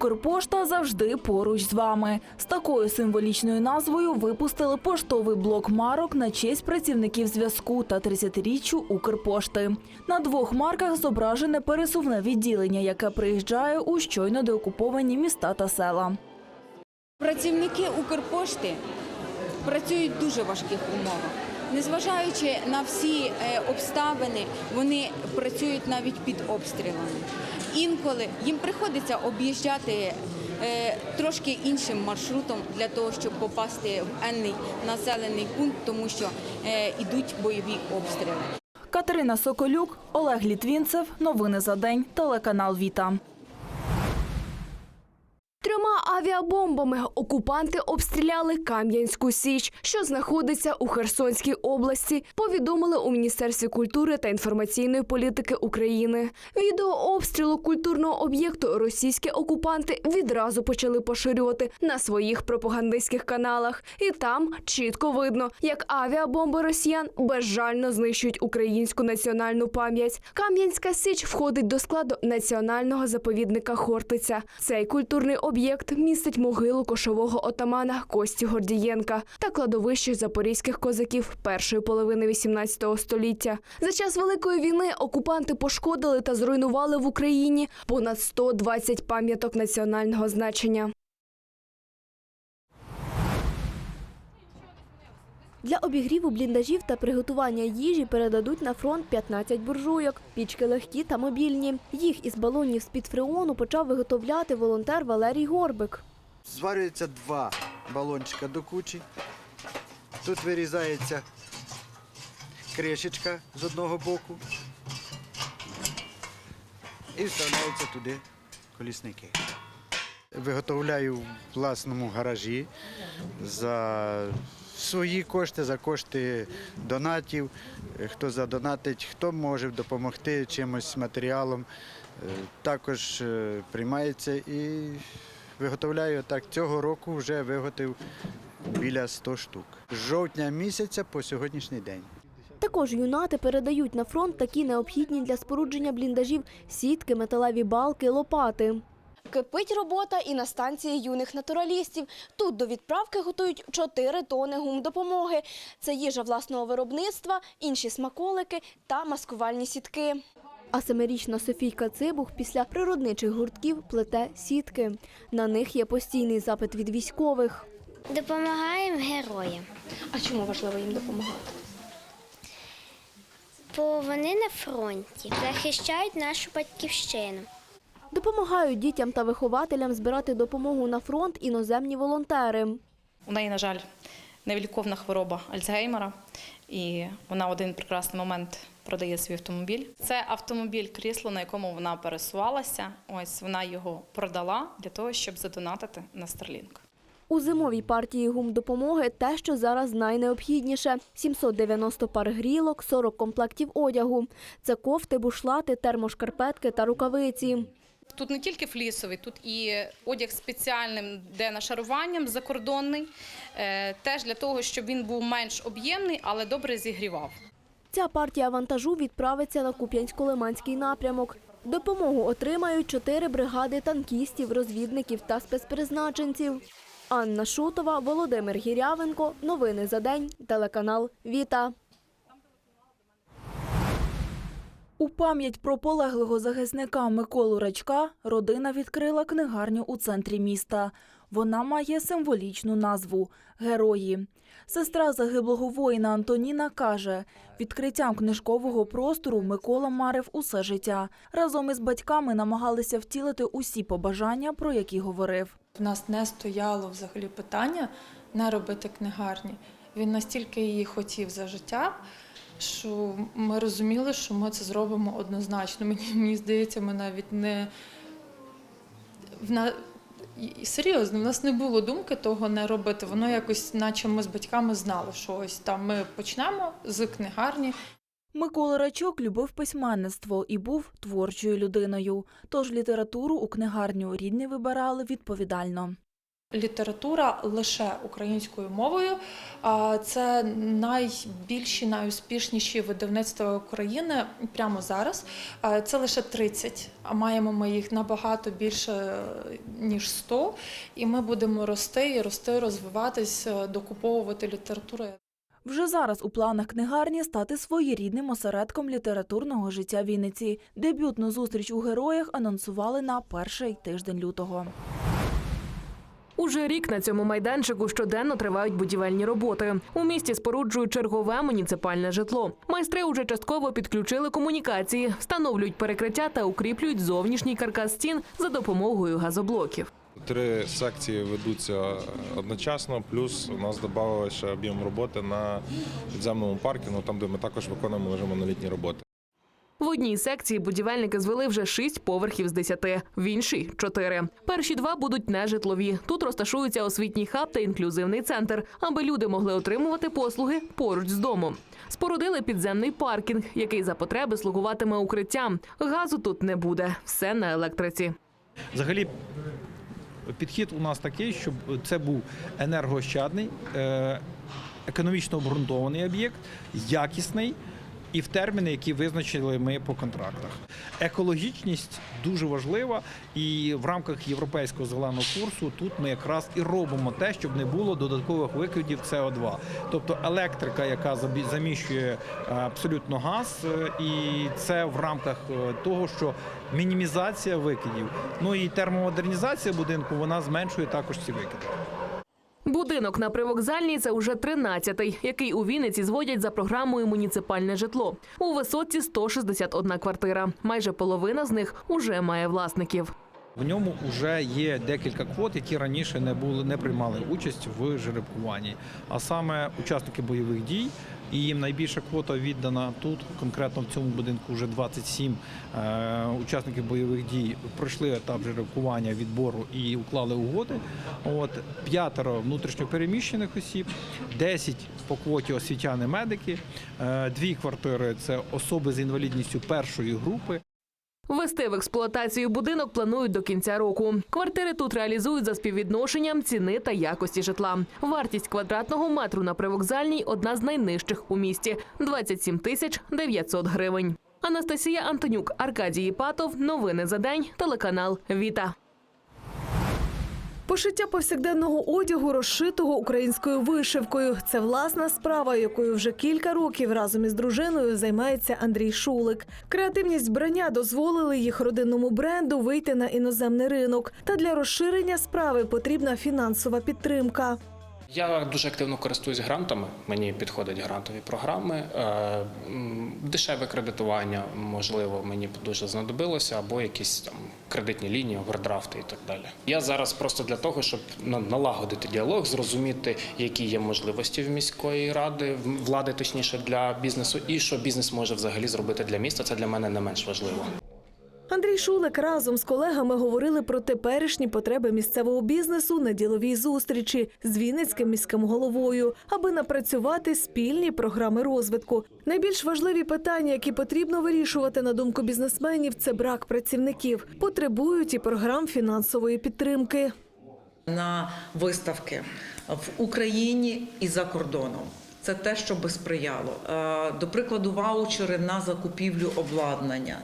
Укрпошта завжди поруч з вами. З такою символічною назвою випустили поштовий блок марок на честь працівників зв'язку та 30-річчю Укрпошти. На двох марках зображене пересувне відділення, яке приїжджає у щойно деокуповані міста та села. Працівники Укрпошти працюють в дуже важких умовах. Незважаючи на всі е, обставини, вони працюють навіть під обстрілами. Інколи їм приходиться об'їжджати е, трошки іншим маршрутом для того, щоб попасти в енний населений пункт, тому що е, йдуть бойові обстріли. Катерина Соколюк, Олег Літвінцев. Новини за день. Телеканал Віта. Авіабомбами окупанти обстріляли Кам'янську Січ, що знаходиться у Херсонській області. Повідомили у Міністерстві культури та інформаційної політики України. Відео обстрілу культурного об'єкту російські окупанти відразу почали поширювати на своїх пропагандистських каналах, і там чітко видно, як авіабомби росіян безжально знищують українську національну пам'ять. Кам'янська Січ входить до складу національного заповідника Хортиця. Цей культурний об'єкт містить могилу кошового отамана Кості Гордієнка та кладовище запорізьких козаків першої половини XVIII століття. За час Великої війни окупанти пошкодили та зруйнували в Україні понад 120 пам'яток національного значення. Для обігріву бліндажів та приготування їжі передадуть на фронт 15 буржуйок. Пічки легкі та мобільні. Їх із балонів з-під фреону почав виготовляти волонтер Валерій Горбик. Зварюється два балончика до кучі. Тут вирізається кришечка з одного боку. І вставляються туди колісники. Виготовляю в власному гаражі за свої кошти, за кошти донатів. Хто задонатить, хто може допомогти чимось матеріалом. Е, Також е, приймається і виготовляю так. Цього року вже виготовив біля 100 штук. З жовтня місяця по сьогоднішній день. Також юнати передають на фронт такі необхідні для спорудження бліндажів сітки, металеві балки, лопати. Кипить робота і на станції юних натуралістів. Тут до відправки готують 4 тони гумдопомоги. Це їжа власного виробництва, інші смаколики та маскувальні сітки. А семирічна Софійка Цибух після природничих гуртків плете сітки. На них є постійний запит від військових. Допомагаємо героям, А чому важливо їм допомагати? бо вони на фронті захищають нашу батьківщину. Допомагають дітям та вихователям збирати допомогу на фронт іноземні волонтери. У неї, на жаль, невіліковна хвороба Альцгеймера, і вона в один прекрасний момент продає свій автомобіль. Це автомобіль крісло, на якому вона пересувалася. Ось вона його продала для того, щоб задонатити на Starlink. У зимовій партії гумдопомоги те, що зараз найнеобхідніше – 790 пар грілок, 40 комплектів одягу. Це кофти, бушлати, термошкарпетки та рукавиці. Тут не тільки флісовий, тут і одяг спеціальним, де нашаруванням закордонний, е, теж для того, щоб він був менш об'ємний, але добре зігрівав. Ця партія вантажу відправиться на Куп'янсько-Лиманський напрямок. Допомогу отримають чотири бригади танкістів, розвідників та спецпризначенців. Анна Шутова, Володимир Гірявенко. Новини за день. Телеканал Віта. У пам'ять про полеглого захисника Миколу Рачка родина відкрила книгарню у центрі міста. Вона має символічну назву Герої. Сестра загиблого воїна Антоніна каже, відкриттям книжкового простору Микола марив усе життя. Разом із батьками намагалися втілити усі побажання, про які говорив. В нас не стояло взагалі питання не робити книгарні. Він настільки її хотів за життя, що ми розуміли, що ми це зробимо однозначно. Мені, мені здається, ми навіть не в на... серйозно, в нас не було думки того не робити. Воно якось, наче ми з батьками знали, що ось там ми почнемо з книгарні. Микола Рачок любив письменництво і був творчою людиною. Тож літературу у книгарню рідні вибирали відповідально. Література лише українською мовою. Це найбільші, найуспішніші видавництва України прямо зараз. Це лише 30, а маємо ми їх набагато більше ніж 100. І ми будемо рости і рости, розвиватись, е, докуповувати літературу. Вже зараз у планах книгарні стати своєрідним осередком літературного життя Вінниці. Дебютну зустріч у героях анонсували на перший тиждень лютого. Уже рік на цьому майданчику щоденно тривають будівельні роботи. У місті споруджують чергове муніципальне житло. Майстри уже частково підключили комунікації, встановлюють перекриття та укріплюють зовнішній каркас стін за допомогою газоблоків. Три секції ведуться одночасно, плюс у нас додався ще об'єм роботи на підземному паркінгу, там де ми також виконуємо вже монолітні роботи. В одній секції будівельники звели вже шість поверхів з десяти, в іншій чотири. Перші два будуть нежитлові. Тут розташується освітній хаб та інклюзивний центр, аби люди могли отримувати послуги поруч з домом. Спорудили підземний паркінг, який за потреби слугуватиме укриттям. Газу тут не буде, все на електриці. Взагалі, підхід у нас такий, щоб це був енергоощадний, е, економічно обґрунтований об'єкт, якісний і в терміни, які визначили ми по контрактах. Екологічність дуже важлива, і в рамках європейського зеленого курсу тут ми якраз і робимо те, щоб не було додаткових викидів СО2. Тобто електрика, яка заміщує е, абсолютно газ, е, і це в рамках е, того, що мінімізація викидів, ну і термомодернізація будинку вона зменшує також ці викиди. Будинок на привокзальній це уже 13-й, який у Вінниці зводять за програмою муніципальне житло. У висотці 161 квартира. Майже половина з них уже має власників. В ньому вже є декілька квот, які раніше не були не приймали участь в жеребкуванні. А саме учасники бойових дій, і їм найбільша квота віддана тут. Конкретно в цьому будинку вже 27 е, учасників бойових дій пройшли етап жеребкування, відбору і уклали угоди. От п'ятеро внутрішньопереміщених осіб, 10 по квоті освітяни медики, е, дві квартири це особи з інвалідністю першої групи. Ввести в експлуатацію будинок планують до кінця року. Квартири тут реалізують за співвідношенням ціни та якості житла. Вартість квадратного метру на привокзальній одна з найнижчих у місті 27 тисяч 900 гривень. Анастасія Антонюк, Аркадій Іпатов. Новини за день. Телеканал Віта. Пошиття повсякденного одягу, розшитого українською вишивкою. Це власна справа, якою вже кілька років разом із дружиною займається Андрій Шулик. Креативність брання дозволили їх родинному бренду вийти на іноземний ринок. Та для розширення справи потрібна фінансова підтримка. Я дуже активно користуюсь грантами. Мені підходять грантові програми. Е, Дешеве кредитування, можливо, мені дуже знадобилося, або якісь там кредитні лінії, овердрафти і так далі. Я зараз просто для того, щоб на- налагодити діалог, зрозуміти, які є можливості в міської ради, влади точніше для бізнесу, і що бізнес може взагалі зробити для міста. Це для мене не менш важливо. Андрій Шулик разом з колегами говорили про теперішні потреби місцевого бізнесу на діловій зустрічі з Вінницьким міським головою, аби напрацювати спільні програми розвитку. Найбільш важливі питання, які потрібно вирішувати на думку бізнесменів, це брак працівників. Потребують і програм фінансової підтримки. на виставки в Україні і за кордоном. Це те, що би сприяло. Е, До прикладу, ваучери на закупівлю обладнання.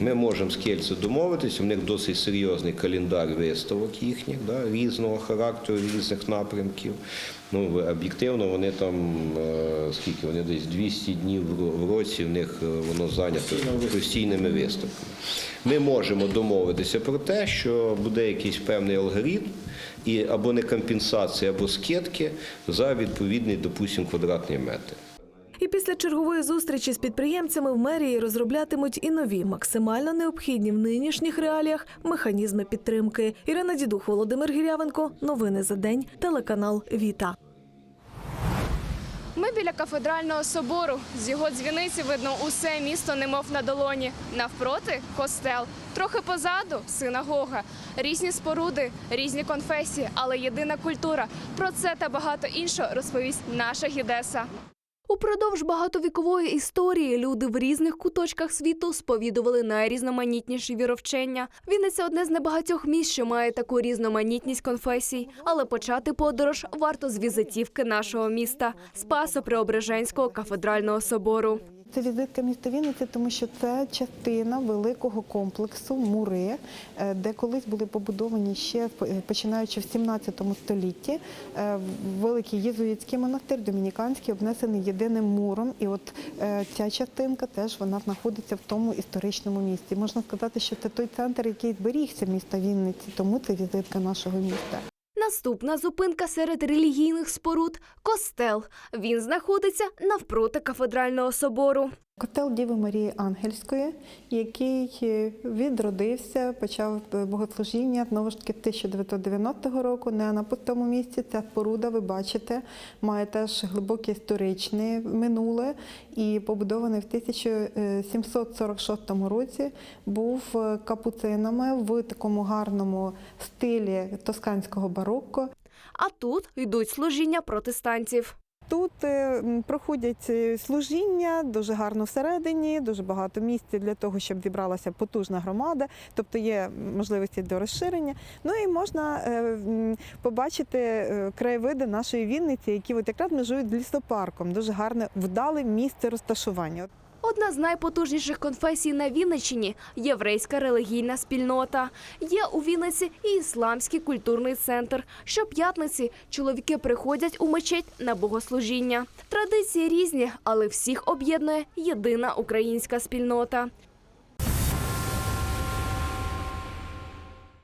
Ми можемо з Кельцем домовитися, у них досить серйозний календар виставок їхніх, да, різного характеру, різних напрямків. Ну, об'єктивно, вони там, е, скільки вони десь 200 днів в році, в них е, воно зайнято постійними виставками. Ми можемо домовитися про те, що буде якийсь певний алгоритм, і або не компенсація, або скидки за відповідний, допустимо, квадратний метр. І після чергової зустрічі з підприємцями в мерії розроблятимуть і нові, максимально необхідні в нинішніх реаліях механізми підтримки. Ірина Дідух, Володимир Гірявенко. Новини за день. Телеканал Віта. Ми біля кафедрального собору. З його дзвіниці видно усе місто, немов на долоні. Навпроти костел. Трохи позаду синагога. Різні споруди, різні конфесії, але єдина культура. Про це та багато іншого розповість наша гідеса. Упродовж багатовікової історії люди в різних куточках світу сповідували найрізноманітніші віровчення. Вінниця одне з небагатьох міст, що має таку різноманітність конфесій. Але почати подорож варто з візитівки нашого міста Спасо-Преображенського кафедрального собору. Це візитка міста Вінниці, тому що це частина великого комплексу мури, е, де колись були побудовані ще е, починаючи в 17 столітті. е, Великий єзуїтський монастир, домініканський, обнесений єдиним муром. І от ця частинка теж вона знаходиться в тому історичному місці. Можна сказати, що це той центр, який зберігся міста Вінниці, тому це візитка нашого міста. Наступна зупинка серед релігійних споруд костел. Він знаходиться навпроти кафедрального собору. Котел Діви Марії Ангельської, який е, відродився, почав е, богослужіння знову ж таки 1990 року. Не на пустому місці. Ця споруда, ви бачите, має теж глибоке історичне минуле і побудований в 1746 році. Був е, капуцинами в такому гарному стилі тосканського барокко. А тут йдуть служіння протестантів. Тут е, проходять е, служіння дуже гарно всередині, дуже багато місця для того, щоб зібралася потужна громада, тобто є можливості до розширення. Ну і можна е, побачити краєвиди нашої Вінниці, які от якраз межують з лісопарком. Дуже гарне вдале місце розташування. Одна з найпотужніших конфесій на Вінниччині – єврейська релігійна спільнота. Є у Вінниці і ісламський культурний центр. Щоп'ятниці чоловіки приходять у мечеть на богослужіння. Традиції різні, але всіх об'єднує єдина українська спільнота.